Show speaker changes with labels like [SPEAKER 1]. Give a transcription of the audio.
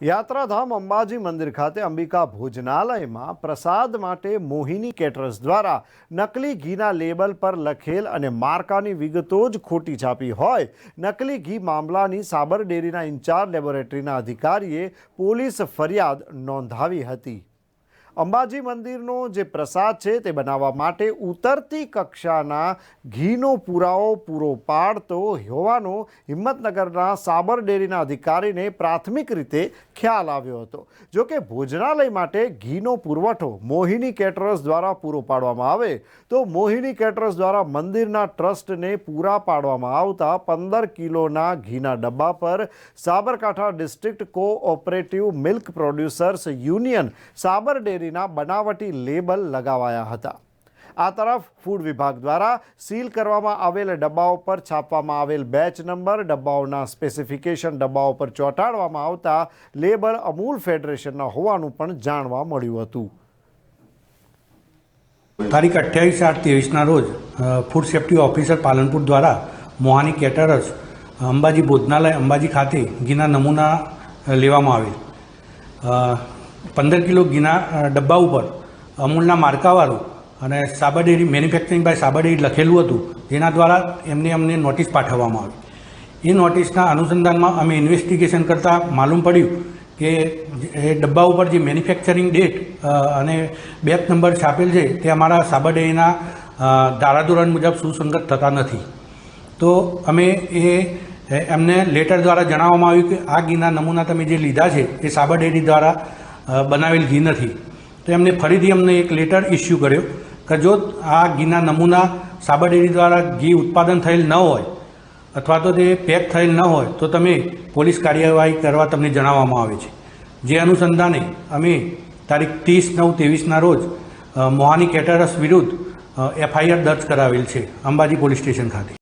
[SPEAKER 1] યાત્રાધામ અંબાજી મંદિર ખાતે અંબિકા ભોજનાલયમાં પ્રસાદ માટે મોહિની કેટરર્સ દ્વારા નકલી ઘીના લેબલ પર લખેલ અને માર્કાની વિગતો જ ખોટી છાપી હોય, નકલી ઘી મામલાની સાબર ડેરીના ઇન્ચાર્જ લેબોરેટરીના અધિકારીએ પોલીસ ફરિયાદ નોંધાવી હતી. અંબાજી મંદિરનો જે પ્રસાદ છે તે બનાવવા માટે ઉતરતી કક્ષાના ઘીનો પુરાવો પૂરો પાડતો હોવાનો હિંમતનગરના સાબર ડેરીના અધિકારીને પ્રાથમિક રીતે ખ્યાલ આવ્યો હતો. જો કે ભોજનાલય માટે ઘીનો પુરવઠો મોહિની કેટરર્સ દ્વારા પૂરો પાડવામાં આવે, તો મોહિની કેટરર્સ દ્વારા મંદિરના ટ્રસ્ટને પૂરા પાડવામાં આવતા પંદર કિલોના ઘીના ડબ્બા પર Sabarkantha district cooperative milk producers union Sabar ડેરીના બનાવટી લેબલ લગાવાયા હતા. આ તરફ ફૂડ વિભાગ દ્વારા સીલ કરવામાં આવેલ ડબ્બાઓ પર છાપવામાં આવેલ બેચ નંબર, ડબ્બાઓના સ્પેસિફિકેશન, ડબ્બાઓ પર ચોંટાડવામાં આવતા લેબર અમૂલ ફેડરેશનના હોવાનું પણ જાણવા મળ્યું હતું.
[SPEAKER 2] તારીખ અઠ્યાવીસ આઠ ત્રેવીસના રોજ ફૂડ સેફ્ટી ઓફિસર પાલનપુર દ્વારા મોહાની કેટરર્સ, અંબાજી ભોજનાલય, અંબાજી ખાતે ઘીના નમૂના લેવામાં આવેલ. પંદર કિલો ઘીના ડબ્બા ઉપર અમૂલના માર્કાવાળું અને Sabar dairy, manufacturing by Sabar dairy લખેલું હતું, જેના દ્વારા એમને અમને નોટિસ પાઠવવામાં આવી. એ નોટિસના અનુસંધાનમાં અમે ઇન્વેસ્ટિગેશન કરતાં માલુમ પડ્યું કે એ ડબ્બા ઉપર જે મેન્યુફેક્ચરિંગ ડેટ અને બેચ નંબર છાપેલ છે, તે અમારા સાબર ડેરીના ધારાધોરણ મુજબ સુસંગત થતા નથી. તો અમે એ એમને લેટર દ્વારા જણાવવામાં આવ્યું કે આ ઘીના નમૂના તમે જે લીધા છે, એ સાબર ડેરી દ્વારા બનાવેલ ઘી નથી. તો એમને ફરીથી અમને એક લેટર ઇસ્યુ કર્યો કે જો આ ઘીના નમૂના સાબર ડેરી દ્વારા ઘી ઉત્પાદન થયેલ ન હોય અથવા તો તે પેક થયેલ ન હોય, તો તમે પોલીસ કાર્યવાહી કરવા તમને જણાવવામાં આવે છે. જે અનુસંધાને અમે તારીખ ત્રીસ નવ ત્રેવીસના રોજ મોહાની કેટરસ વિરુદ્ધ એફઆઈઆર દર્જ કરાવેલ છે અંબાજી પોલીસ સ્ટેશન ખાતે.